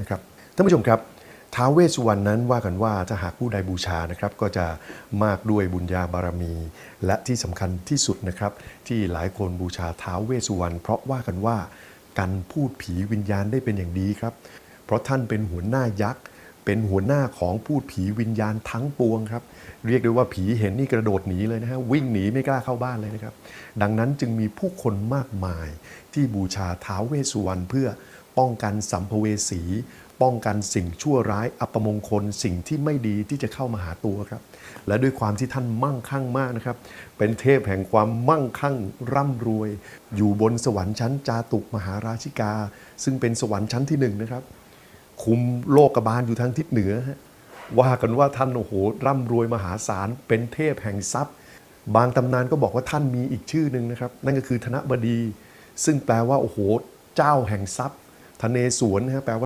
นะครับท่านผู้ชมครับท้าวเวสสุวรรณนั้นว่ากันว่าถ้าหากผู้ใดบูชานะครับก็จะมากด้วยบุญญาบารมี และที่สำคัญที่สุดนะครับ ที่หลายคนบูชาท้าวเวสสุวรรณเพราะว่ากันว่ากันพูดผีวิญญาณได้เป็นอย่างดีครับ เพราะท่านเป็นหัวหน้ายักษ์เป็นหัวหน้าของพูดผีวิญญาณทั้งปวงครับ เรียกได้ว่าผีเห็นนี่กระโดดหนีเลยนะฮะวิ่งหนีไม่กล้าเข้าบ้านเลยนะครับ ดังนั้นจึงมีผู้คนมากมายที่บูชาท้าวเวสสุวรรณเพื่อ ป้องกันสัมภเวสี ป้องกันสิ่งชั่วร้าย อัปมงคล สิ่งที่ไม่ดีที่จะเข้ามาหาตัวครับ และด้วยความที่ท่านมั่งคั่งมากนะครับ เป็นเทพแห่งความมั่งคั่งร่ำรวย อยู่บนสวรรค์ชั้นจาตุกมหาราชิกา ซึ่งเป็นสวรรค์ชั้นที่หนึ่งนะครับ คุมโลกบาลอยู่ทางทิศเหนือฮะว่ากันว่าท่านโอ้โหร่ำรวยมหาศาล เป็นเทพแห่งทรัพย์ บางตำนานก็บอกว่าท่านมีอีกชื่อหนึ่งนะครับ นั่นก็คือธนบดี ซึ่งแปลว่าโอ้โหเจ้าแห่งทรัพย์ ทะเนสวนนะฮะแปลว่า